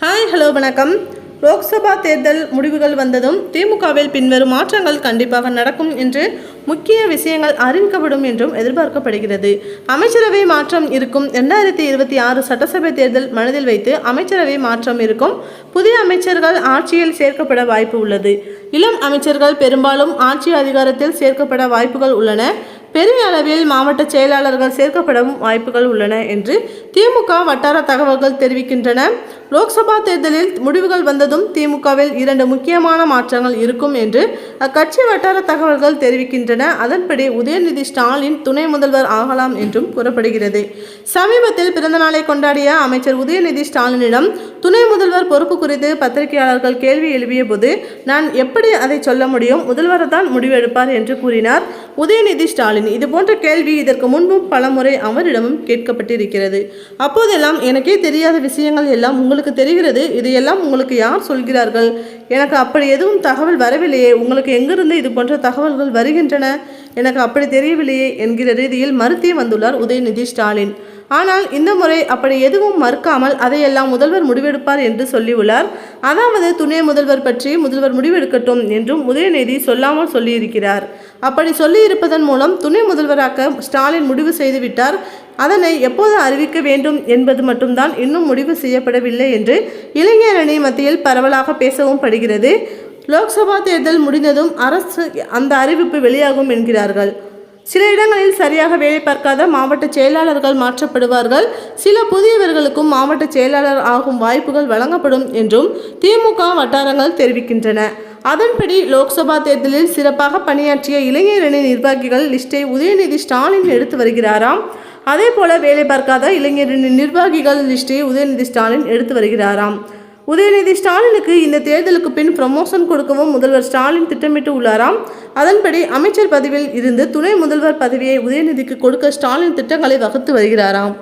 Hi hello வணக்கம். லோக்சபா தேர்தல் முடிவுகள் வந்ததும் திமுகவில் பின்வரும் மாற்றங்கள் கண்டிப்பாக நடக்கும் என்று முக்கிய விஷயங்கள் அறிவிக்கப்படும் என்றும் எதிர்பார்க்கப்படுகிறது. அமைச்சரவை மாற்றம் இருக்கும் இரண்டாயிரத்தி இருபத்தி ஆறு சட்டசபை தேர்தல் மனதில் வைத்து அமைச்சரவை மாற்றம் இருக்கும். புதிய அமைச்சர்கள் ஆட்சியில் சேர்க்கப்பட வாய்ப்பு உள்ளது. இளம் அமைச்சர்கள் பெரும்பாலும் ஆட்சி அதிகாரத்தில் சேர்க்கப்பட வாய்ப்புகள் உள்ளன. பெரிய அளவில் மாவட்ட செயலாளர்கள் சேர்க்கப்படவும் வாய்ப்புகள் உள்ளன என்று திமுக வட்டார தகவல்கள் தெரிவிக்கின்றன. லோக்சபா தேர்தலில் முடிவுகள் வந்ததும் திமுகவில் இரண்டு முக்கியமான மாற்றங்கள் இருக்கும் என்று அக்கட்சி வட்டார தகவல்கள் தெரிவிக்கின்றன. அதன்படி உதயநிதி ஸ்டாலின் துணை முதல்வர் ஆகலாம் என்றும் கூறப்படுகிறது. சமீபத்தில் பிறந்தநாளை கொண்டாடிய அமைச்சர் உதயநிதி ஸ்டாலினிடம் துணை முதல்வர் பொறுப்பு குறித்து பத்திரிகையாளர்கள் கேள்வி எழுப்பிய போது நான் எப்படி அதை சொல்ல முடியும்? முதல்வர் தான் முடிவெடுப்பார் என்று கூறினார். உதயநிதி ஸ்டாலின் இதுபோன்ற கேள்வி இதற்கு முன்பும் பலமுறை அவரிடமும் கேட்கப்பட்டிருக்கிறது. அப்போதெல்லாம் எனக்கே தெரியாத விஷயங்கள் எல்லாம் உங்கள் உங்களுக்கு தெரிகிறது இதையெல்லாம் உங்களுக்கு யார் சொல்கிறார்கள்? எனக்கு அப்படி எதுவும் தகவல் வரவில்லையே உங்களுக்கு எங்கிருந்து இது போன்ற தகவல்கள் வருகின்றன? எனக்கு அப்படி தெரியவில்லையே என்கிற ரீதியில் மறுத்தே வந்துள்ளார் உதயநிதி ஸ்டாலின். ஆனால் இந்த முறை அப்படி எதுவும் மறுக்காமல் அதையெல்லாம் முதல்வர் முடிவெடுப்பார் என்று சொல்லியுள்ளார். அதாவது துணை முதல்வர் பற்றி முதல்வர் முடிவெடுக்கட்டும் என்றும் உதயநிதி சொல்லாமல் சொல்லியிருக்கிறார். அப்படி சொல்லியிருப்பதன் மூலம் துணை முதல்வராக்க ஸ்டாலின் முடிவு செய்துவிட்டார். அதனை எப்போது அறிவிக்க வேண்டும் என்பது மட்டும்தான் இன்னும் முடிவு செய்யப்படவில்லை என்று இளைஞர் அணி மத்தியில் பரவலாக பேசவும் படுகிறது. லோக்சபா தேர்தல் முடிந்ததும் அரசு அந்த அறிவிப்பு வெளியாகும் என்கிறார்கள். சில இடங்களில் சரியாக வேலை பார்க்காத மாவட்ட செயலாளர்கள் மாற்றப்படுவார்கள். சில புதியவர்களுக்கும் மாவட்ட செயலாளர் ஆகும் வாய்ப்புகள் வழங்கப்படும் என்றும் திமுக வட்டாரங்கள் தெரிவிக்கின்றன. அதன்படி லோக்சபா தேர்தலில் சிறப்பாக பணியாற்றிய இளைஞரணி நிர்வாகிகள் லிஸ்டை உதயநிதி ஸ்டாலின் எடுத்து வருகிறாராம். அதே போல வேலை பார்க்காத இளைஞரின் நிர்வாகிகள் லிஸ்டை உதயநிதி ஸ்டாலின் எடுத்து வருகிறாராம். உதயநிதி ஸ்டாலினுக்கு இந்த தேர்தலுக்கு பின் ப்ரமோஷன் கொடுக்கவும் முதல்வர் ஸ்டாலின் திட்டமிட்டு உள்ளாராம். அதன்படி அமைச்சர் பதவியில் இருந்து துணை முதல்வர் பதவியை உதயநிதிக்கு கொடுக்க ஸ்டாலின் திட்டங்களை வகுத்து வருகிறாராம்.